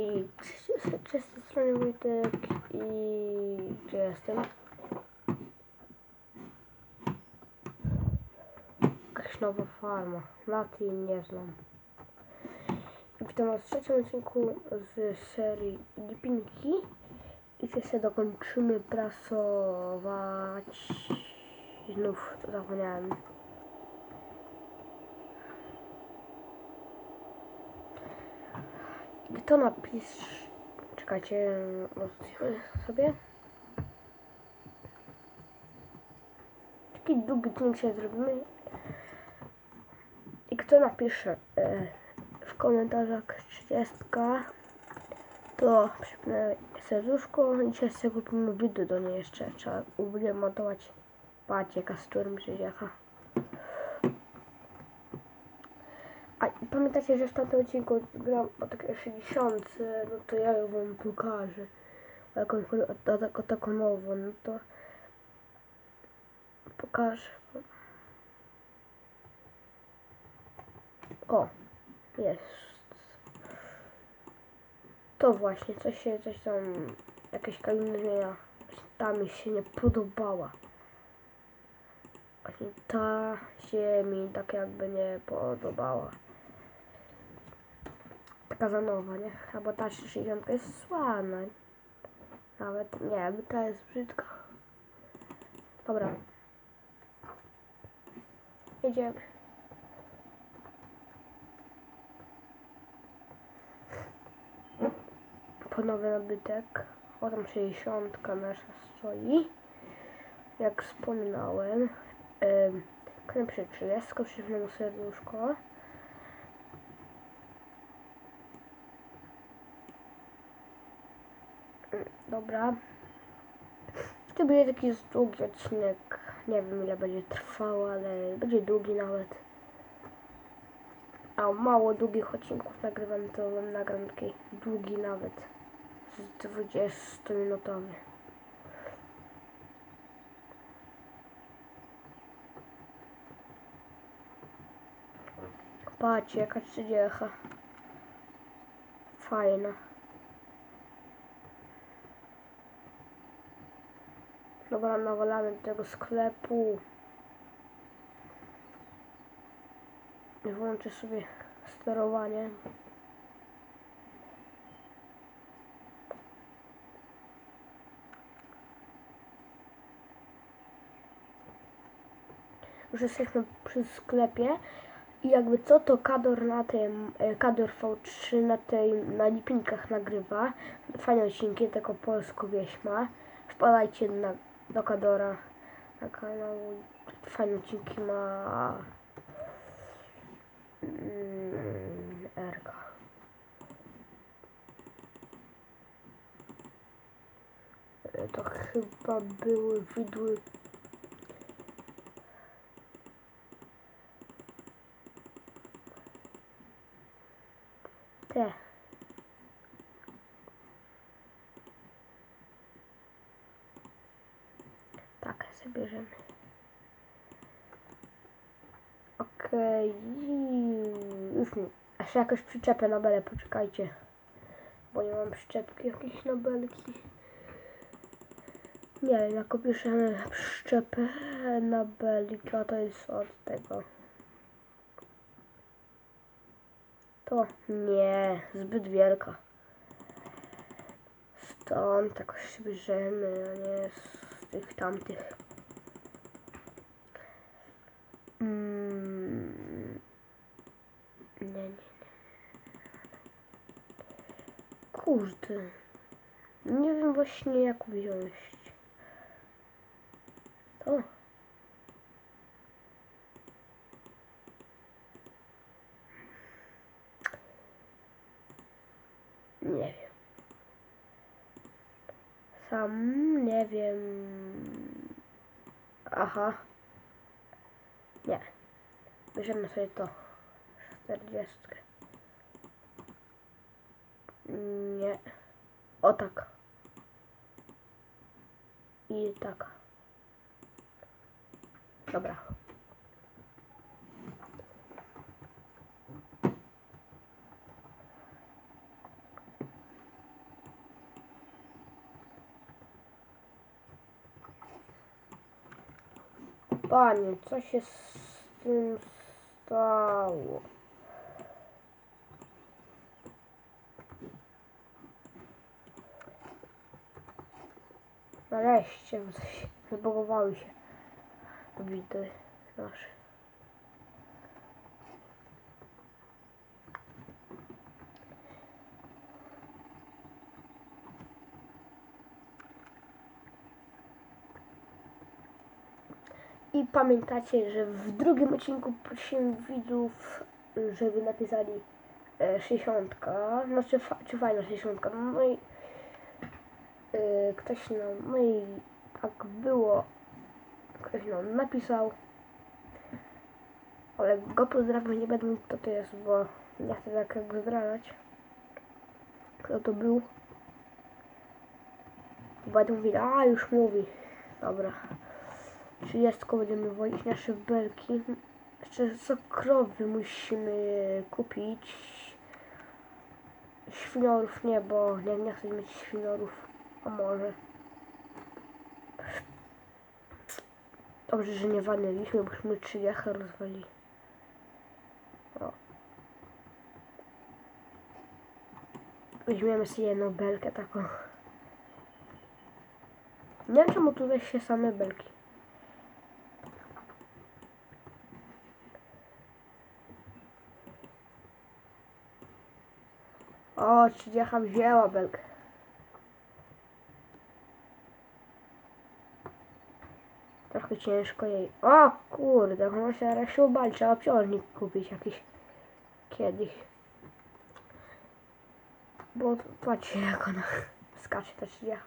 I z tej strony Wojtek i gdzie jestem? Jakaś nowa farma. Lat nie znam. I witam was w trzecim odcinku z serii Lipinki. I dzisiaj dokończymy prasować. Znów to zapomniałem. Kto napisz... Czekajcie, sobie. Taki długi odcinek się zrobimy. I kto napisze e, w komentarzach 30, to przypnę serduszko dzisiaj sobie kupimy video do niej jeszcze. Trzeba montować pacieka, z którym przyjechał. A i pamiętacie, że w tamtym odcinku gram o takiej 60, no to ja ją wam pokażę. A Jak on chodzi o, o, o taką nową, no to pokażę. O, jest. To właśnie, coś się, coś tam, jakaś kabina zmienia. Ta mi się nie podobała. Właśnie ta się mi tak jakby nie podobała. Taka za nowa, nie? Albo ta 60 jest słana. Nawet nie, bo ta jest brzydka. Dobra. Jedziemy. Ponowny nabytek. O tam 60 nasza stoi. Jak wspominałem. Ym, Knę 30, przypnę serduszko. Dobra. To będzie taki długi odcinek. Nie wiem ile będzie trwał, ale będzie długi nawet. A mało długich odcinków nagrywam, to wam nagram taki długi nawet. Z 20 minutowy. Patrzcie, jaka trzydziecha. Fajna. Dobra, nawalamy tego sklepu. Włączę sobie sterowanie. Już jesteśmy przy sklepie. I jakby co to Kador na tym, e, Kador V3 na tej, na lipinkach nagrywa. Fajne odcinki, tylko polsku wieś ma. Wpadajcie na, do Kadora na kanał. Fajne odcinki ma. Mm, Erka. To chyba były widły Już mi. Aż jakoś przyczepę na belę, poczekajcie. Bo nie mam przyczepki jakiejś na belki. Nie wiem, jak opiszemy przyczepę na belki, a to jest od tego. To nie, zbyt wielka. Stąd jakoś bierzemy, a nie z tych tamtych. Mm. Nie, nie, nie. Kurde. Nie wiem właśnie jak wziąć. To. Nie wiem. Sam nie wiem. Aha. Nie. Bierzemy sobie to. 40. Nie. O tak. I tak. Dobra. Panie, co się z tym stało? Nareszcie, bo wybogowały się widy nasze. I pamiętacie, że w drugim odcinku prosiłem widzów, żeby napisali e, 60, znaczy fa, czy fajna 60. No i ktoś nam, no i tak było, ktoś nam napisał, ale go pozdrawiam, nie będę mówił kto to jest, bo nie chcę tak jakby zdradzać, kto to był. Będę mówił, a już mówi, dobra. 30 będziemy wozić nasze belki. Jeszcze co krowy musimy kupić. Świniorów nie, bo nie, nie chcę mieć świniorów. A może. Dobrze, że nie waliliśmy, bośmy trzy rozwalili. O. Weźmiemy sobie jedną belkę taką. Nie wiem czemu tutaj się same belki. O, trzydziecha wzięła belkę. Trochę ciężko jej. O kurde, może ubali, trzeba obciążnik kupić jakiś kiedyś. Bo patrzcie jak ona skacze ta trzydziecha.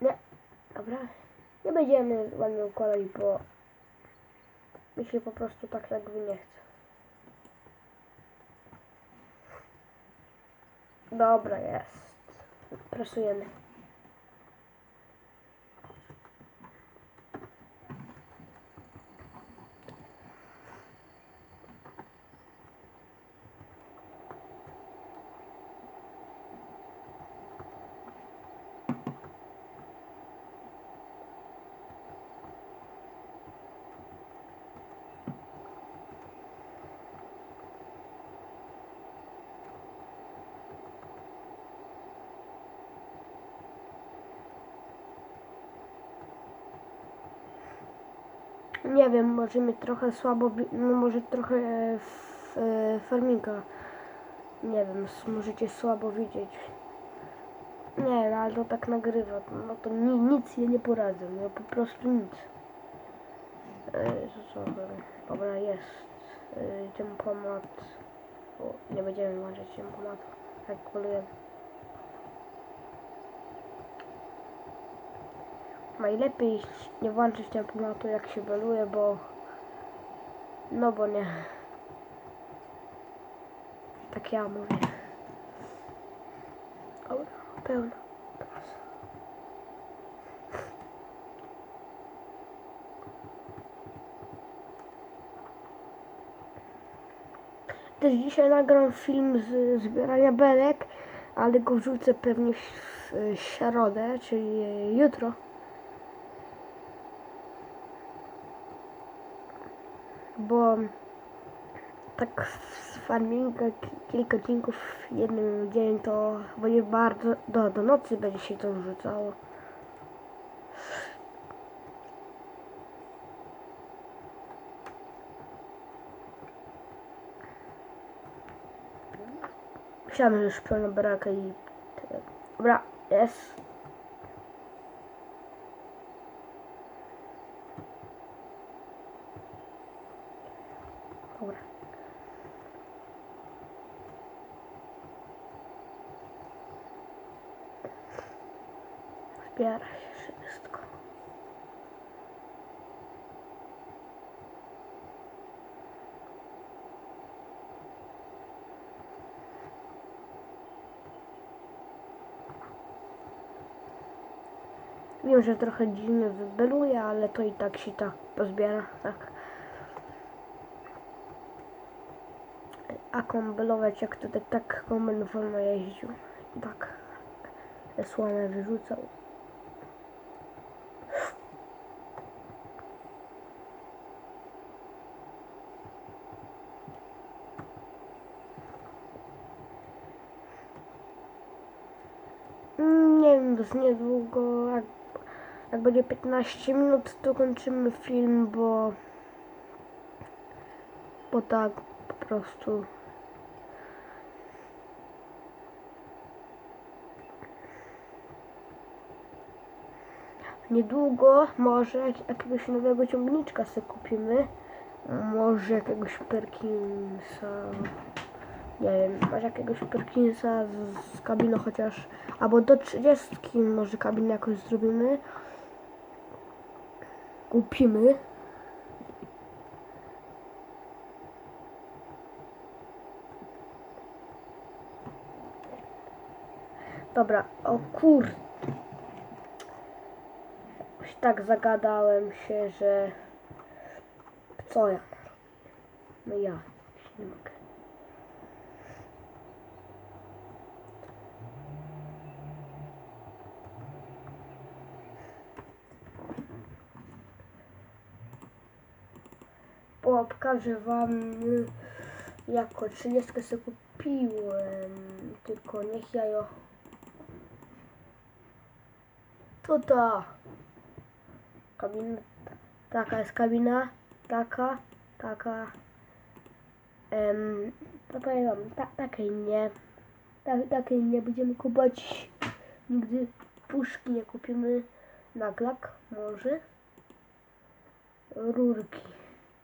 Nie, dobra. Nie będziemy ładnie układać, bo mi się po prostu tak jakby nie chce. Dobra, jest. Prasujemy. Nie wiem, może mi trochę słabo, no może trochę f, e, farminga, nie wiem, możecie słabo widzieć. Nie wiem, ale to tak nagrywa, no to ni, nic je nie poradzę, no po prostu nic. E, co, co, dobra, jest e, o, nie będziemy włączać tempomatu, jak kolujemy. Najlepiej nie włączyć tempomatu jak się beluje, bo no bo nie. Tak ja mówię. Dobra, pełno. Też dzisiaj nagram film z zbierania belek, ale go wrzucę pewnie w środę, czyli jutro. Bo tak z farminga ki- kilka odcinków w jednym dzień to będzie bardzo do, do nocy będzie się to wrzucało. Myślałem, że już pełna baraka i. Dobra, jest. Dobra. Zbiera się wszystko. Wiem, że trochę dziwnie wybeluje, ale to i tak się tak pozbiera, tak. A kombelować jak tutaj tak kombel wolno jeździł. Tak słomę wyrzucał. Z niedługo, jak, jak będzie 15 minut, to kończymy film, bo, bo tak po prostu. Niedługo może jak- jakiegoś nowego ciągniczka sobie kupimy. Może jakiegoś Perkinsa. Nie wiem, masz jakiegoś Perkinsa z, z kabiną chociaż. Albo do 30 może kabinę jakoś zrobimy. Kupimy. Dobra, o kur... Już tak zagadałem się, że... Co ja? No ja. Nie mogę. O, pokażę wam y, jako 30 sobie kupiłem. Tylko niech ja ją... To ta. Kabina. Taka jest kabina. Taka. Taka. Em, to powiem wam, ta, takiej nie. Tak, takiej nie będziemy kupować. Nigdy puszki nie kupimy. Naglak może. Rurki.